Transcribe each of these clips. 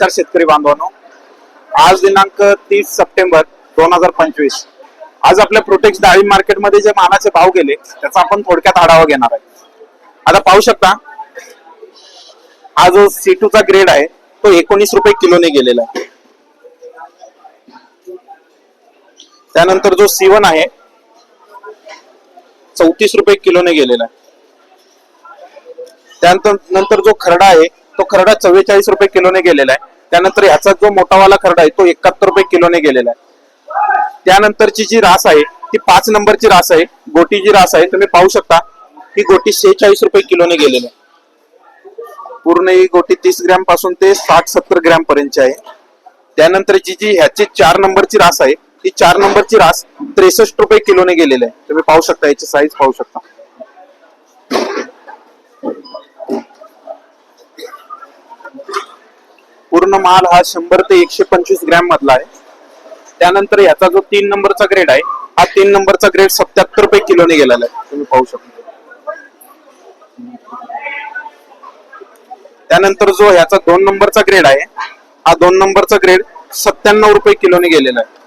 नमस्कार शेतकरी बांधवांनो. आज दिनांक तीस सप्टेंबर दोन हजार पंचवीस. आज आपल्या प्रोटेक्स डाळी मार्केटमध्ये जे मानाचे भाव गेले त्याचा आपण थोडक्यात आढावा घेणार आहे. आता पाहू शकता हा जो सी चा ग्रेड आहे तो एकोणीस रुपये किलोने गेलेला आहे. त्यानंतर जो सी वन आहे चौतीस रुपये किलोने गेलेला आहे. त्यानंतर नंतर जो खरडा आहे तो खरडा चव्वेचाळीस रुपये किलोने गेलेला आहे. त्यानंतर ह्याचा जो मोठावाला खरडा आहे तो एकाहत्तर रुपये किलोने गेलेला आहे. त्यानंतरची जी रास आहे ती पाच नंबरची रास आहे. गोटी जी रास आहे. तुम्ही पाहू शकता ही गोटी शेहेचाळीस रुपये किलोने गेलेली आहे. पूर्ण ही गोटी तीस ग्रॅमपासून ते साठ सत्तर ग्रॅम पर्यंतची आहे. त्यानंतरची जी ह्याची चार नंबरची रास आहे ती चार नंबरची रास त्रेसष्ट रुपये किलोने गेलेली आहे. तुम्ही पाहू शकता याची साईज पाहू शकता. पूर्ण माल हा शंभर ते एकशे पंचवीस ग्रॅम मधला आहे. त्यानंतर याचा जो तीन नंबरचा ग्रेड आहे हा तीन नंबरचा ग्रेड सत्याहत्तर रुपये किलोने गेलेला आहे. तुम्ही पाहू शकता. त्यानंतर जो ह्याचा दोन नंबरचा ग्रेड आहे हा दोन नंबरचा ग्रेड सत्त्याण्णव रुपये किलोने गेलेला आहे.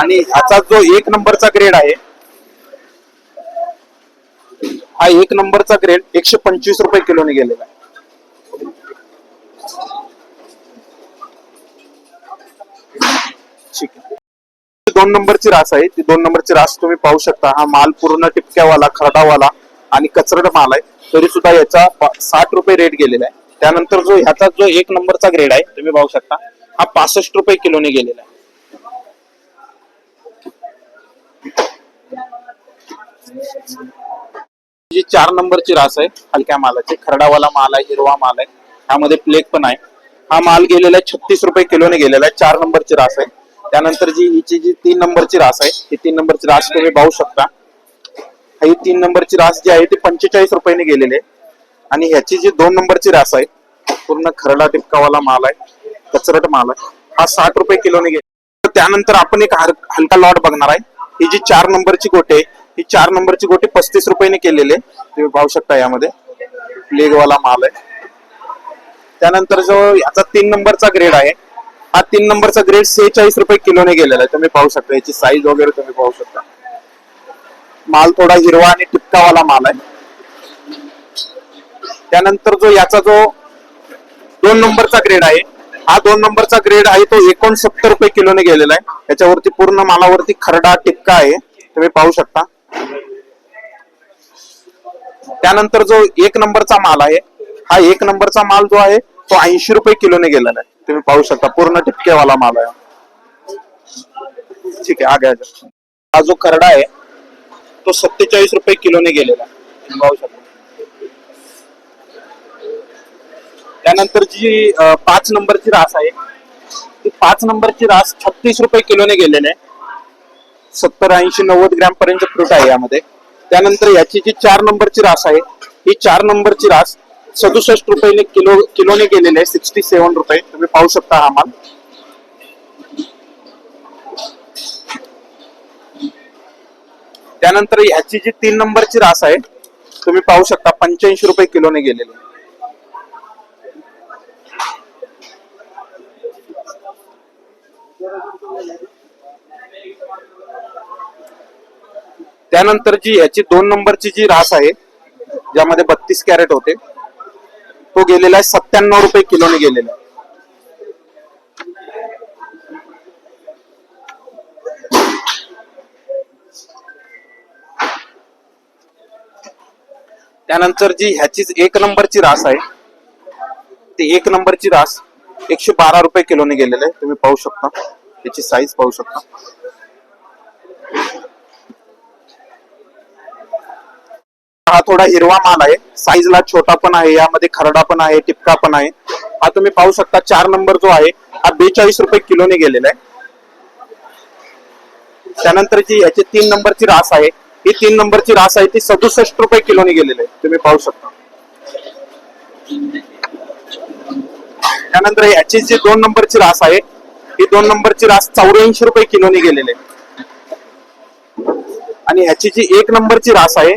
आणि ह्याचा जो एक नंबरचा ग्रेड आहे हा एक नंबरचा ग्रेड एकशे पंचवीस रुपये किलोने गेलेला आहे. दोन नंबरची रास आहे. ती दोन नंबरची रास तुम्ही पाहू शकता. हा माल पूर्ण टिपक्यावाला खरडावाला आणि कचरड माल आहे. तरी सुद्धा याचा साठ रुपये रेट गेलेला आहे. त्यानंतर जो ह्याचा जो एक नंबरचा ग्रेड आहे तुम्ही पाहू शकता हा पासष्ट रुपये किलोने गेलेला आहे. जी चार नंबरची रास आहे हलक्या मालाची. खरडावाला माल आहे हिरवा माल आहे. ह्यामध्ये प्लेग पण आहे. हा माल गेलेला आहे छत्तीस रुपये किलोने गेलेला आहे. चार नंबरची रास आहे. त्यानंतर जी हिची जी तीन नंबरची रास आहे ही तीन नंबरची रास तुम्ही पाहू शकता. ही तीन नंबरची रास जी आहे ती पंचेचाळीस रुपयाने गेलेली आहे. आणि ह्याची जी दोन नंबरची रास आहे पूर्ण खरडा टिपकावाला माल आहे कचरट माल आहे. हा साठ रुपये किलोने गेला त्यानंतर आपण एक हलका लॉट बघणार आहे. ही जी चार नंबरची गोटी आहे ही चार नंबरची गोटी पस्तीस रुपयाने केलेली आहे. तुम्ही पाहू शकता यामध्ये. लेगवाला माल आहे. त्यानंतर जो याचा तीन नंबरचा ग्रेड आहे हा तीन नंबरचा ग्रेड सेहेचाळीस रुपये किलोने गेलेला आहे. तुम्ही पाहू शकता याची साईज वगैरे तुम्ही पाहू शकता. माल थोडा हिरवा आणि टिपकावाला माल आहे. त्यानंतर जो याचा जो दोन नंबरचा ग्रेड आहे हा दोन नंबरचा ग्रेड आहे तो एकोणसत्तर रुपये किलोने गेलेला आहे. याच्यावरती पूर्ण मालावरती खरडा टिपका आहे. तुम्ही पाहू शकता. त्यानंतर जो एक नंबरचा माल आहे हा एक नंबरचा माल जो आहे तो ऐंशी रुपये किलोने गेलेला आहे. तुम्ही पाहू शकता पूर्ण टिपकेवाला माल आहे. ठीक आहे आगे आगे. हा जो खरडा आहे तो सत्तेचाळीस रुपये किलोने गेलेला आहे. तुम्ही पाहू शकता. त्यानंतर जी पाच नंबरची रास आहे ती पाच नंबरची रास छत्तीस रुपये किलोने गेलेली आहे. सत्तर ऐंशी नव्वद ग्रॅम पर्यंत फ्रूट आहे यामध्ये. त्यानंतर याची जी चार नंबरची रास आहे ही चार नंबरची रास सदुसष्ट रुपये किलो किलोने गेलेली आहे सिक्स्टी सेव्हन रुपये. तुम्ही पाहू शकता हा माल. त्यानंतर ह्याची जी तीन नंबरची रास आहे तुम्ही पाहू शकता पंच्याऐंशी रुपये किलोने गेलेली आहे. त्यानंतर जी ह्याची दोन नंबरची जी रास आहे ज्यामध्ये बत्तीस कॅरेट होते तो गेलेला आहे सत्त्याण्णव रुपये किलोने गेलेला त्यानंतर जी ह्याचीच एक नंबरची रास आहे ती एक नंबरची रास एकशे बारा रुपये किलोने गेलेले आहे. तुम्ही पाहू शकता त्याची साईज पाहू शकता. हा थोडा हिरवा माल आहे. साईजला छोटा पण आहे यामध्ये खरडा पण आहे टिपका पण आहे. हा तुम्ही पाहू शकता चार नंबर जो आहे हा बेचाळीस रुपये किलोने गेलेला आहे. त्यानंतर जी याची तीन नंबरची रास आहे. ही तीन नंबरची रास आहे ती सदुसष्ट रुपये किलोने गेलेली आहे. तुम्ही पाहू शकता. त्यानंतर याची जी दोन नंबरची रास आहे ही दोन नंबरची रास चौऱ्याऐंशी रुपये किलोने गेलेली आहे. आणि ह्याची जी एक नंबरची रास आहे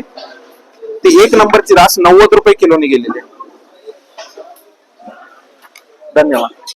ते एक नंबरची रास नव्वद रुपये किलोने गेलेली धन्यवाद.